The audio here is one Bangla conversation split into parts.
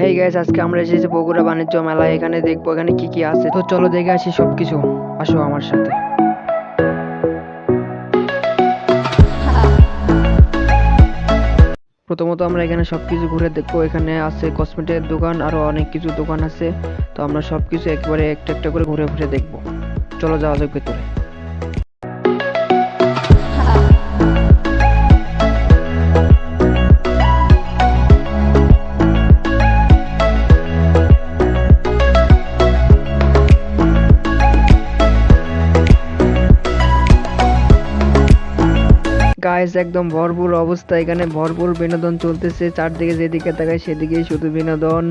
হেই গাইস আজকে আমরা এসেছি বগুড়া বাণিজ্য মেলা, এখানে দেখব এখানে কি কি আছে। তো চলো দেখে আসি সবকিছু। আসো আমার সাথে। প্রথমত আমরা এখানে সবকিছু ঘুরে দেখব। এখানে আছে কসমেটিকের দোকান, আরও অনেক কিছু দোকান আছে। তো আমরা সবকিছু একবারে একটা একটা করে ঘুরে ঘুরে দেখব। চলো যাওয়া যাক ভেতরে। গাইস একদম ভরপুর অবস্থা। এখানে ভরপুর বিনোদন চলতেছে। চারদিকে যেদিকে তাকায় সেদিকেই শুধু বিনোদন।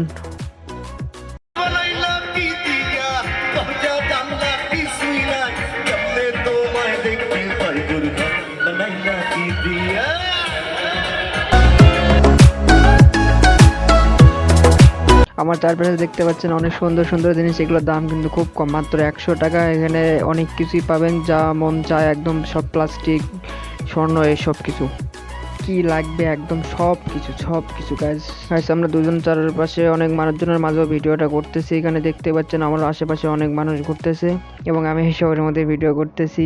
আমার চারপাশে দেখতে পাচ্ছেন অনেক সুন্দর সুন্দর জিনিস। এগুলোর দাম কিন্তু খুব কম, মাত্র একশো টাকা। এখানে অনেক কিছুই পাবেন, যা মন চায়, একদম সব প্লাস্টিক স্বর্ণ এসব কিছু। কি লাগবে একদম সব কিছু সব কিছু গাইজ গাইজ আমরা দুজন চারপাশে অনেক মানুষজনের মাঝেও ভিডিওটা করতেছি। এখানে দেখতে পাচ্ছেন আমার আশেপাশে অনেক মানুষ ঘুরতেছে এবং আমি শহরের মধ্যে ভিডিও করতেছি।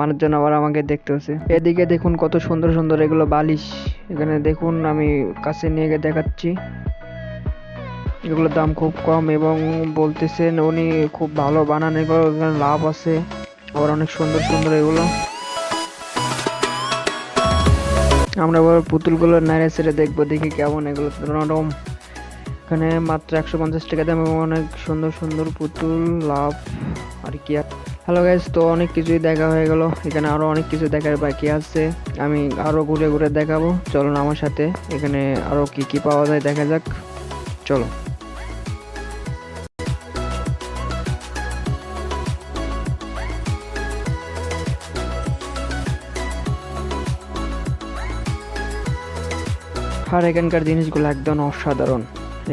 মানুষজন আবার আমাকে দেখতেছে। এদিকে দেখুন কত সুন্দর সুন্দর এগুলো বালিশ। এখানে দেখুন আমি কাছে নিয়ে গিয়ে দেখাচ্ছি। এগুলোর দাম খুব কম এবং বলতেছেন উনি খুব ভালো বানান এগুলো লাভ আছে। আবার অনেক সুন্দর সুন্দর এগুলো। আমরা এবার পুতুলগুলো নাড়ে ছেড়ে দেখব, দেখি কেমন এগুলো নরম। এখানে মাত্র একশো পঞ্চাশ টাকা দাম এবং অনেক সুন্দর সুন্দর পুতুল লাভ আর কি হ্যালো গাইজ তো অনেক কিছুই দেখা হয়ে গেল। এখানে আরও অনেক কিছু দেখার বাকি আছে। আমি আরও ঘুরে ঘুরে দেখাবো। চলুন আমার সাথে। এখানে আরও কি কি পাওয়া যায় দেখা যাক। চলো। আর এখানকার জিনিসগুলো একদম অসাধারণ।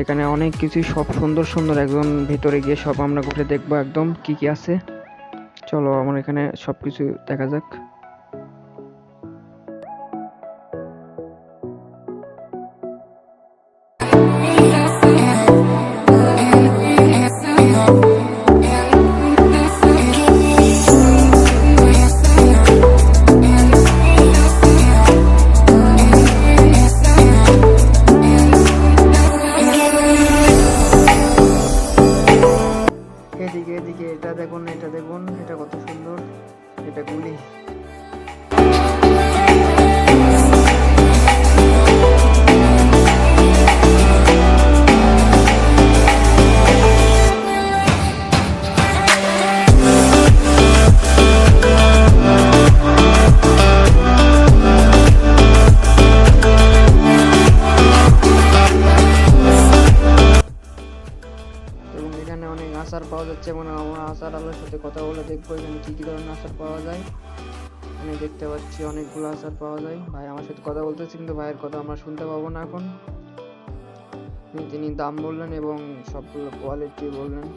এখানে অনেক কিছু সব সুন্দর সুন্দর, একদম ভিতরে গিয়ে সব আমরা ঘুরে দেখব একদম কি কি আছে। চলো আমার এখানে সব কিছু দেখা যাক। এদিকে এদিকে এটা দেখুন এটা দেখুন এটা কত সুন্দর এটা গুলি। পাওয়া যাচ্ছে এবং আমরা আচার আলোর সাথে কথা বলে দেখব, এখানে কী কী ধরনের আচার পাওয়া যায়। এখানে দেখতে পাচ্ছি অনেকগুলো আচার পাওয়া যায়। ভাই আমার সাথে কথা বলতেছে কিন্তু ভাইয়ের কথা আমরা শুনতে পাবো না এখন। তিনি দাম বললেন এবং সবগুলো কোয়ালিটি বললেন।